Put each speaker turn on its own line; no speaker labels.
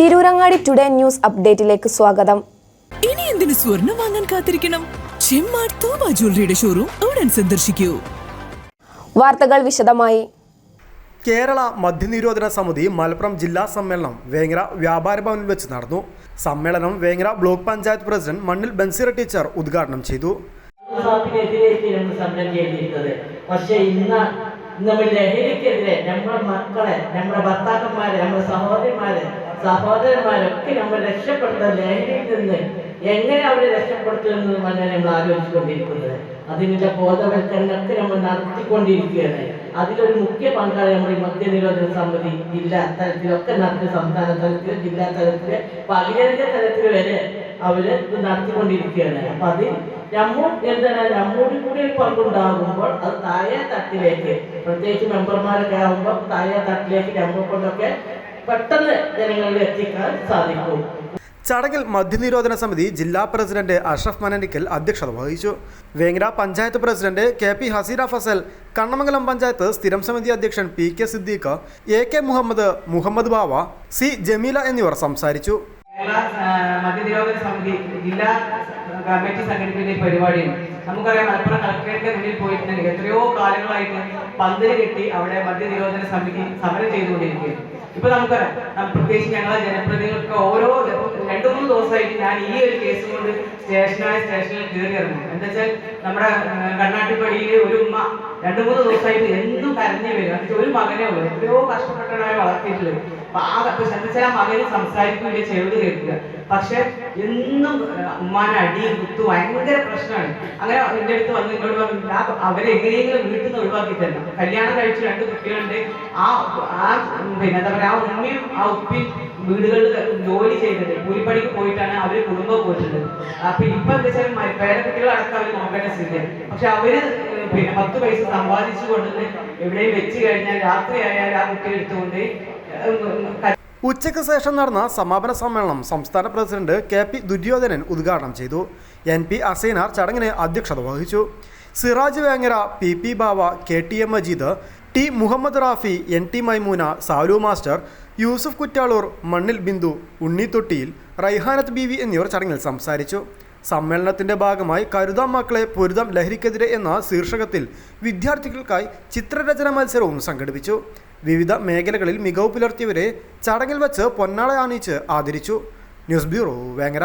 Tirurangadi today news അപ്ഡേറ്റിലേക്ക് സ്വാഗതം.
ഇനി എന്തിനു സ്വർണം വാങ്ങാൻ കാത്തിരിക്കണം? ചെമ്മാട് തോമ ജ്വല്ലറിയുടെ ഷോറൂം ഉടൻ സന്ദർശിക്കൂ.
വാർത്തകൾ വിശദമായി.
കേരള മദ്യനിരോധന സമിതി മലപ്പുറം ജില്ലാ സമ്മേളനം വേങ്ങര വ്യാപാര ഭവനിൽ വെച്ച് നടന്നു. സമ്മേളനം വേങ്ങര ബ്ലോക്ക് പഞ്ചായത്ത് പ്രസിഡന്റ് മണ്ണിൽ ബൻസിറ ടീച്ചർ ഉദ്ഘാടനം ചെയ്തു.
പക്ഷെ ഇന്ന് നമ്മൾ ലഹരിക്കെതിരെ നമ്മുടെ മക്കളെ നമ്മുടെ ഭർത്താക്കന്മാരെ നമ്മുടെ സഹോദരിമാരെ സഹോദരന്മാരൊക്കെ നമ്മൾ രക്ഷപ്പെടുത്ത ലഹരിയിൽ നിന്ന് എങ്ങനെ അവരെ രക്ഷപ്പെടുത്തുമെന്ന് തന്നെ നമ്മൾ ആലോചിച്ചുകൊണ്ടിരിക്കുന്നത്. അതിനുള്ള ബോധവൽക്കരണമൊക്കെ നമ്മൾ നടത്തിക്കൊണ്ടിരിക്കുകയാണ്. അതിലൊരു മുഖ്യ പങ്കാളി നമ്മുടെ മദ്യനിരോധന സമിതി ജില്ലാ തലത്തിലൊക്കെ നടത്തി സംസ്ഥാന തലത്തിൽ ജില്ലാ തലത്തിൽ പകരന്റെ തലത്തിൽ വരെ അവർ ഇത് നടത്തിക്കൊണ്ടിരിക്കുകയാണ്. അപ്പൊ അതിൽ നമ്മൂ എന്താണ് നമ്മോട് കൂടി ഒരു പങ്കുണ്ടാകുമ്പോൾ അത് താഴെ തട്ടിലേക്ക് പ്രത്യേകിച്ച് മെമ്പർമാരൊക്കെ ആകുമ്പോൾ താഴെ തട്ടിലേക്ക് നമ്മൾ കൊണ്ടൊക്കെ പെട്ടെന്ന് ജനങ്ങളിൽ എത്തിക്കാൻ സാധിക്കും.
ചടങ്ങിൽ മദ്യനിരോധന സമിതി ജില്ലാ പ്രസിഡന്റ് അഷ്റഫ് മനനിക്കൽ അധ്യക്ഷത വഹിച്ചു. Vengara panchayat president K P Haseera Fasal Kannamangalam panchayat സ്ഥിരം സമിതി അധ്യക്ഷൻ P K Siddique A K Muhammad Muhammad Bava C Jameela എന്നിവർ സംസാരിച്ചു.
മദ്യനിരോധന സമിതി ജില്ലാ കമ്മിറ്റി സംഘടിപ്പിക്കുന്ന പരിപാടിയിൽ പരിപാടിയും നമുക്കറിയാം മലപ്പുറം കളക്ടറേറ്റിന്റെ മുന്നിൽ പോയിട്ടുണ്ടെങ്കിൽ എത്രയോ കാലങ്ങളായിട്ട് പന്തൽ കെട്ടി അവിടെ മദ്യ നിരോധന സമിതി സമരം ചെയ്തുകൊണ്ടിരിക്കുകയാണ്. ഇപ്പൊ നമുക്കറിയാം പ്രത്യേകിച്ച് ഞങ്ങളെ ജനപ്രതിനിധികൾക്ക് ഓരോ രണ്ടു മൂന്ന് ദിവസമായിട്ട് ഞാൻ ഈ ഒരു കേസ് കൊണ്ട് സ്റ്റേഷനായ സ്റ്റേഷനിൽ കയറി ഇറങ്ങും. എന്താ വെച്ചാൽ നമ്മുടെ കണ്ണാട്ടിപ്പടിയിലെ ഒരു ഉമ്മ രണ്ടു മൂന്ന് ദിവസമായിട്ട് എന്നും കരഞ്ഞു വരും. ഒരു മകനെ ഉള്ളൂ. എത്രയോ കഷ്ടപ്പെട്ടാണ് വളർത്തിയിട്ടുള്ളത്. അപ്പൊ ആ അപ്പൊ ശ്രദ്ധിച്ചാൽ ആ മകന് സംസാരിക്കുകയില്ല ചെവിട് കേൾക്കുക. പക്ഷെ എന്നും ഉമ്മാനെ അടിയും കുത്തു ഭയങ്കര പ്രശ്നമാണ്. അങ്ങനെ എന്റെ അടുത്ത് വന്ന് എന്നോട് പറഞ്ഞു അവരെങ്ങനെയെങ്കിലും വീട്ടിൽ നിന്ന് ഒഴിവാക്കി തരണം. കല്യാണം കഴിച്ച് രണ്ട് കുട്ടികളുണ്ട്. ആ ആ പിന്നെ എന്താ പറയാ ആ ഉമ്മയും ആ ഉപ്പയും വീടുകളിൽ ജോലി ചെയ്തിട്ട് കൂലിപ്പണിക്ക് പോയിട്ടാണ് അവർ കുടുംബം പോയിട്ടുള്ളത്. അപ്പൊ ഇപ്പൊ എന്താ വെച്ചാൽ പേരക്കുട്ടികളടക്കം അവർ നോക്കേണ്ട സ്ഥിതി പക്ഷെ അവർ പിന്നെ പത്ത് പൈസ സമ്പാദിച്ചു കൊണ്ടുവന്ന് എവിടെയും വെച്ച് കഴിഞ്ഞാൽ രാത്രി ആയാൽ ആ കുട്ടിയെ എടുത്തുകൊണ്ട്
ഉച്ചയ്ക്ക് ശേഷം നടന്ന സമാപന സമ്മേളനം സംസ്ഥാന പ്രസിഡന്റ് കെ പി ദുര്യോധനൻ ഉദ്ഘാടനം ചെയ്തു. എൻ പി അസൈനാർ ചടങ്ങിന് അധ്യക്ഷത വഹിച്ചു. Siraj Vengara P P Bava K T M Majeed T Muhammad Rafi N T Maimoona Salu master Yusuf Kuttalur Mannil Bindu Unni Thottiyil Raihanath B V എന്നിവർ ചടങ്ങിൽ സംസാരിച്ചു. സമ്മേളനത്തിന്റെ ഭാഗമായി കരുതാം മക്കളെ പൊരുതാം ലഹരിക്കെതിരെ എന്ന ശീർഷകത്തിൽ വിദ്യാർത്ഥികൾക്കായി ചിത്രരചന മത്സരവും സംഘടിപ്പിച്ചു. വിവിധ മേഖലകളിൽ മികവ് പുലർത്തിയവരെ ചടങ്ങിൽ വച്ച് പൊന്നാള ആദരിച്ചു. News bureau Vengara.